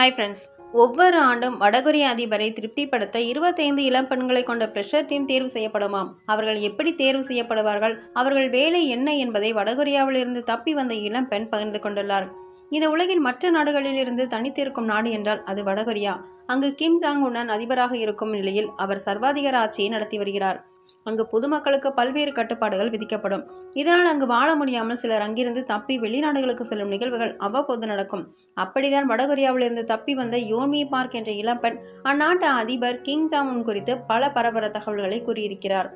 Hi friends ஒவ்வொரு ஆண்டும் வடகொரிய அதிபரை திருப்திப்படுத்த இருபத்தைந்து இளம் பெண்களை கொண்ட பிரஷர் டீம் தேர்வு செய்யப்படுமாம். அவர்கள் எப்படி தேர்வு செய்யப்படுவார்கள்? அவர்கள் வேலை என்ன என்பதை வடகொரியாவிலிருந்து தப்பி வந்த இளம் பெண் பகிர்ந்து கொண்டுள்ளார். இந்த உலகின் மற்ற நாடுகளிலிருந்து தனித்திருக்கும் நாடு என்றால் அது வடகொரியா அங்கு கிம் ஜாங் உன்னன் அதிபராக இருக்கும் நிலையில் அவர் சர்வாதிகார ஆட்சியை நடத்தி வருகிறார். அங்கு பொதுமக்களுக்கு பல்வேறு கட்டுப்பாடுகள் விதிக்கப்படும். இதனால் அங்கு வாழ முடியாமல் சிலர் அங்கிருந்து தப்பி வெளிநாடுகளுக்கு செல்லும் நிகழ்வுகள் அவ்வப்போது நடக்கும். அப்படிதான் வடகொரியாவிலிருந்து தப்பி வந்த யோன்மி பார்க் என்ற இளம்பெண் அந்நாட்டு அதிபர் கிங் ஜாமுன் குறித்து பல பரபர தகவல்களை கூறியிருக்கிறார்.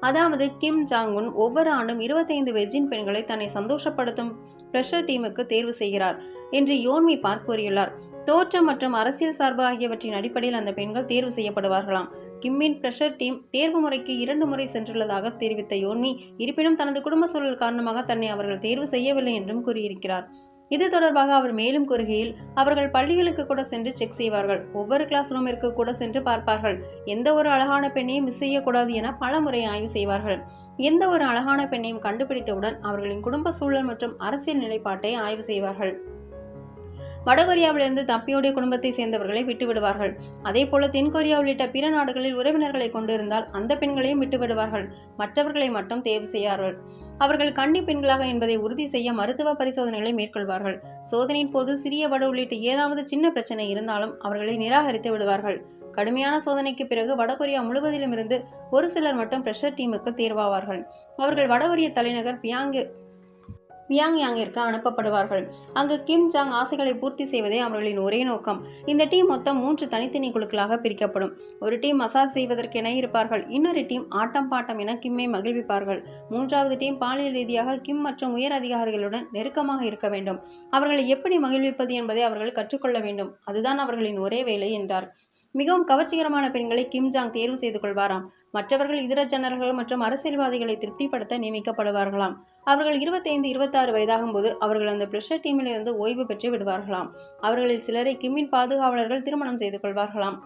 அதாவது கிம் ஜாங் உன் ஒவ்வொரு ஆண்டும் இருபத்தைந்து வெஜ்ஜின் பெண்களை தன்னை சந்தோஷப்படுத்தும் பிரஷர் டீமுக்கு தேர்வு செய்கிறார் என்று யோன்மி பார்க் கூறியுள்ளார். தோற்றம் மற்றும் அரசியல் சார்பு ஆகியவற்றின் அடிப்படையில் அந்த பெண்கள் தேர்வு செய்யப்படுவார்களாம். கிம்மின் பிரஷர் டீம் தேர்வு முறைக்கு இரண்டு முறை சென்றுள்ளதாக தெரிவித்த யோன்மி இருப்பினும் தனது குடும்ப சூழல் காரணமாக தன்னை அவர்கள் தேர்வு செய்யவில்லை என்றும் கூறியிருக்கிறார். இது தொடர்பாக அவர் மேலும் கூறுகையில் அவர்கள் பள்ளிகளுக்கு கூட சென்று செக் செய்வார்கள். ஒவ்வொரு கிளாஸ் ரூமிற்கு கூட சென்று பார்ப்பார்கள். எந்த ஒரு அழகான பெண்ணையும் மிஸ் செய்யக்கூடாது என பல முறை ஆய்வு செய்வார்கள். எந்த ஒரு அழகான பெண்ணையும் கண்டுபிடித்தவுடன் அவர்களின் குடும்ப சூழல் மற்றும் அரசியல் நிலைப்பாட்டை ஆய்வு செய்வார்கள். வடகொரியாவிலிருந்து தப்பியோடைய குடும்பத்தை சேர்ந்தவர்களை விட்டுவிடுவார்கள். அதே போல தென்கொரியா உள்ளிட்ட பிற நாடுகளில் உறவினர்களை கொண்டிருந்தால் அந்த பெண்களையும் விட்டுவிடுவார்கள். மற்றவர்களை மட்டும் தேர்வு செய்யார்கள். அவர்கள் கன்னி பெண்களாக என்பதை உறுதி செய்ய மருத்துவ பரிசோதனைகளை மேற்கொள்வார்கள். சோதனையின் போது சிறிய வடு உள்ளிட்ட ஏதாவது சின்ன பிரச்சனை இருந்தாலும் அவர்களை நிராகரித்து விடுவார்கள். கடுமையான சோதனைக்கு பிறகு வடகொரியா முழுவதிலுமிருந்து ஒரு சிலர் மட்டும் பிரஷர் டீமுக்கு தேர்வாவார்கள். அவர்கள் வடகொரிய தலைநகர் பியாங்கு பியாங்யாங்கிற்கு அனுப்பப்படுவார்கள். அங்கு கிம் ஜாங் ஆசைகளை பூர்த்தி செய்வதே அவர்களின் ஒரே நோக்கம். இந்த டீம் மொத்தம் மூன்று தனித்தனி குழுக்களாக பிரிக்கப்படும். ஒரு டீம் மசாஜ் செய்வதற்கென இருப்பார்கள். இன்னொரு டீம் ஆட்டம் பாட்டம் என கிம்மை மகிழ்விப்பார்கள். மூன்றாவது டீம் பாலியல் ரீதியாக கிம் மற்றும் உயர் அதிகாரிகளுடன் நெருக்கமாக இருக்க வேண்டும். அவர்களை எப்படி மகிழ்விப்பது என்பதை அவர்கள் கற்றுக்கொள்ள வேண்டும். அதுதான் அவர்களின் ஒரே வேலை என்றார். மிகவும் கவர்ச்சிகரமான பெண்களை கிம் ஜாங் தேர்வு செய்து கொள்வாராம். மற்றவர்கள் இதர ஜனர்கள் மற்றும் அரசியல்வாதிகளை திருப்திப்படுத்த நியமிக்கப்படுவார்களாம். அவர்கள் இருபத்தைந்து இருபத்தாறு வயதாகும்போது அவர்கள் அந்த பிரஷர் டீமிலிருந்து ஓய்வு பெற்று விடுவார்களாம். அவர்களில் சிலரை கிம்மின் பாதுகாவலர்கள் திருமணம் செய்து கொள்வார்களாம்.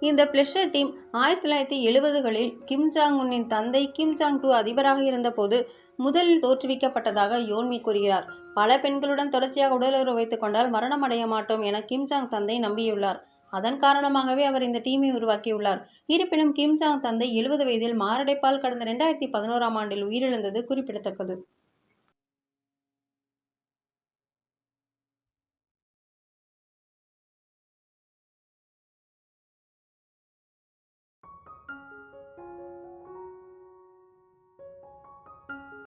இந்த பிளஷர் டீம் ஆயிரத்தி தொள்ளாயிரத்தி எழுபதுகளில் கிம் ஜாங் உன்னின் தந்தை கிம் ஜாங் டூ அதிபராக இருந்தபோது முதலில் தோற்றுவிக்கப்பட்டதாக யோன்மி கூறுகிறார். பல பெண்களுடன் தொடர்ச்சியாக உடலுறவு வைத்துக் கொண்டால் மரணம் அடைய மாட்டோம் என கிம் ஜாங் தந்தை நம்பியுள்ளார். அதன் காரணமாகவே அவர் இந்த டீமை உருவாக்கியுள்ளார். இருப்பினும் கிம் ஜாங் தந்தை எழுபது வயதில் மாரடைப்பால் கடந்த ரெண்டாயிரத்தி பதினோராம் ஆண்டில் உயிரிழந்தது குறிப்பிடத்தக்கது.